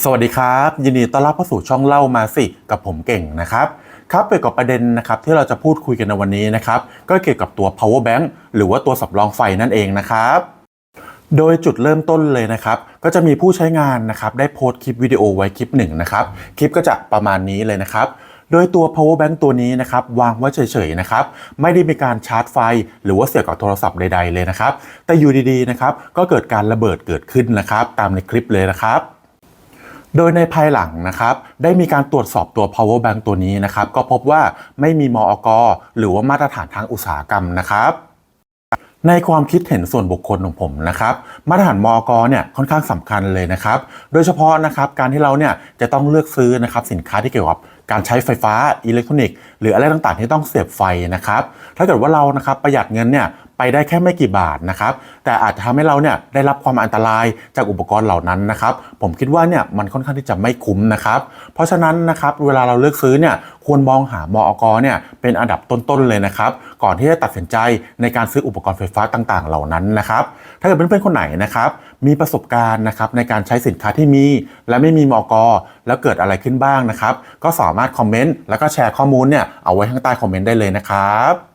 สวัสดีครับ ยินดีต้อนรับเข้าสู่ช่องเล่ามาสิกับผมเก่งนะครับครับเกี่ยวกับประเด็นนะครับที่เราจะพูดคุยกันในวันนี้นะครับก็เกี่ยวกับตัว power bank หรือว่าตัวสำรองไฟนั่นเองนะครับโดยจุดเริ่มต้นเลยนะครับ ก็จะมีผู้ใช้งานนะครับได้โพสต์คลิปวิดีโอไว้คลิปหนึ่งนะครับคลิปก็จะประมาณนี้เลยนะครับโดยตัว power bank ตัวนี้นะครับวางไว้เฉยๆนะครับไม่ได้มีการชาร์จไฟ หรือว่าเสียบกับโทรศัพท์ใดๆเลยนะครับ แต่อยู่ดีๆนะครับก็เกิดการระเบิดเกิดขึ้นนะครับ ตามในคลิปเลยนะครับ โดยในภายหลังนะครับได้มีการตรวจสอบตัว power bank ตัวนี้นะครับก็พบว่าไม่มีมอกหรือว่ามาตรฐานทางอุตสาหกรรมนะครับในความคิดเห็นส่วนบุคคลของผมนะครับมาตรฐานมอกเนี่ยค่อนข้างสำคัญเลยนะครับ โดยเฉพาะนะครับการที่เราเนี่ยจะต้องเลือกซื้อนะครับสินค้าที่เกี่ยวกับการใช้ไฟฟ้าอิเล็กทรอนิกส์หรืออะไรต่างๆ ที่ต้องเสียบไฟนะครับ ถ้าเกิดว่าเรานะครับประหยัดเงินเนี่ย ไปได้แค่ไม่กี่บาทนะครับแต่อาจจะทำให้เราเนี่ยได้รับความอันตรายจากอุปกรณ์เหล่านั้นนะครับผมคิดว่าเนี่ยมันค่อนข้างที่จะไม่คุ้มนะครับเพราะฉะนั้นนะครับเวลาเราเลือกซื้อเนี่ยควรมองหามอกเนี่ยเป็นอันดับต้นๆเลยนะครับก่อนที่จะตัดสินใจในการซื้ออุปกรณ์ไฟฟ้าต่างๆ เหล่านั้นนะครับถ้าเกิดเพื่อนๆคนไหนนะครับมีประสบการณ์นะครับในการใช้สินค้าที่มี และไม่มีมอกแล้วเกิดอะไรขึ้นบ้างนะครับก็สามารถคอมเมนต์แล้วก็แชร์ข้อมูลเนี่ยเอาไว้ข้างใต้คอมเมนต์ได้เลยนะครับ